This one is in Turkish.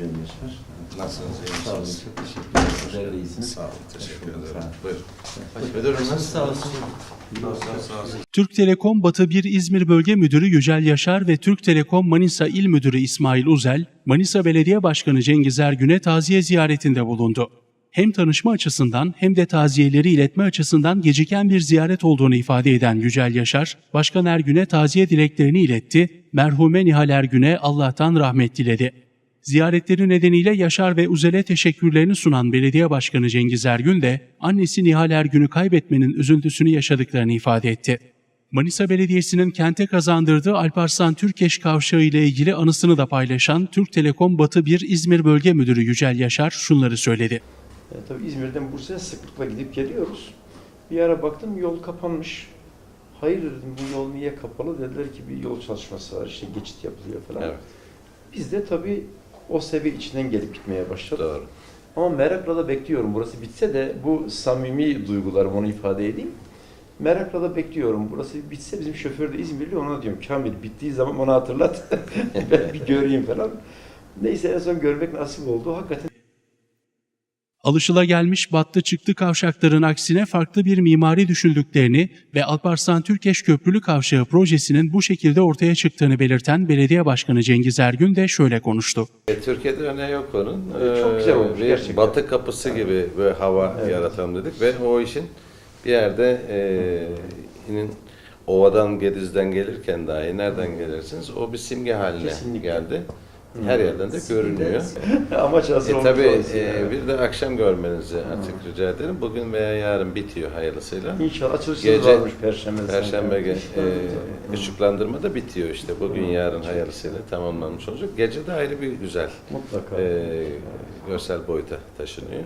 Yücel Yaşar. Nasılsınız, Sağ olun, çok teşekkür ederim. Sizler de iyisiniz. Sağ olun, teşekkür ederim. Buyurun. Sağ olsun. Türk Telekom Batı 1 İzmir Bölge Müdürü Yücel Yaşar ve Türk Telekom Manisa İl Müdürü İsmail Uzel, Manisa Belediye Başkanı Cengiz Ergün'e taziye ziyaretinde bulundu. Hem tanışma açısından hem de taziyeleri iletme açısından geciken bir ziyaret olduğunu ifade eden Yücel Yaşar, Başkan Ergün'e taziye dileklerini iletti, merhume Nihal Ergün'e Allah'tan rahmet diledi. Ziyaretleri nedeniyle Yaşar ve Uzel'e teşekkürlerini sunan Belediye Başkanı Cengiz Ergün de annesi Nihal Ergün'ü kaybetmenin üzüntüsünü yaşadıklarını ifade etti. Manisa Belediyesi'nin kente kazandırdığı Alparslan Türkeş kavşağı ile ilgili anısını da paylaşan Türk Telekom Batı 1 İzmir Bölge Müdürü Yücel Yaşar şunları söyledi. E, tabii İzmir'den Bursa'ya sıklıkla gidip geliyoruz. Bir ara baktım yol kapanmış. Hayır dedim bu yol niye kapalı? Dediler ki bir yol çalışması var işte geçit yapılıyor falan. Evet, Biz de tabii o seviye içinden gelip gitmeye başladık. doğru. Ama merakla da bekliyorum. Burası bitse de bu samimi duygularımı onu ifade edeyim. Merakla da bekliyorum. Burası bitse bizim şoför de İzmirli ona diyorum Kamil bittiği zaman bana hatırlat. ben bir göreyim falan. Neyse en son görmek nasip oldu. Hakikaten Alışılagelmiş battı çıktı kavşakların aksine farklı bir mimari düşündüklerini ve Alparslan Türkeş Köprülü Kavşağı projesinin bu şekilde ortaya çıktığını belirten Belediye Başkanı Cengiz Ergün de şöyle konuştu. E, Türkiye'de örneği yok onun. Evet, çok güzel olmuş bir gerçekten. Batı kapısı gibi böyle hava Evet. yaratalım dedik ve o işin bir yerde e, inin ovadan Gediz'den gelirken dahi nereden gelirsiniz o bir simge haline Kesinlikle. geldi. Her yerden de görünüyor. amaç hazır E, tabii e, yani. bir de akşam görmenizi artık rica ederim. Bugün veya yarın bitiyor hayırlısıyla. İnşallah açılışınız Gece- varmış Perşembe. Perşembe ge- e, ışıklandırma da bitiyor işte. Bugün yarın hayırlısıyla tamamlanmış olacak. Gece de ayrı bir güzel Mutlaka. e, görsel boyuta taşınıyor.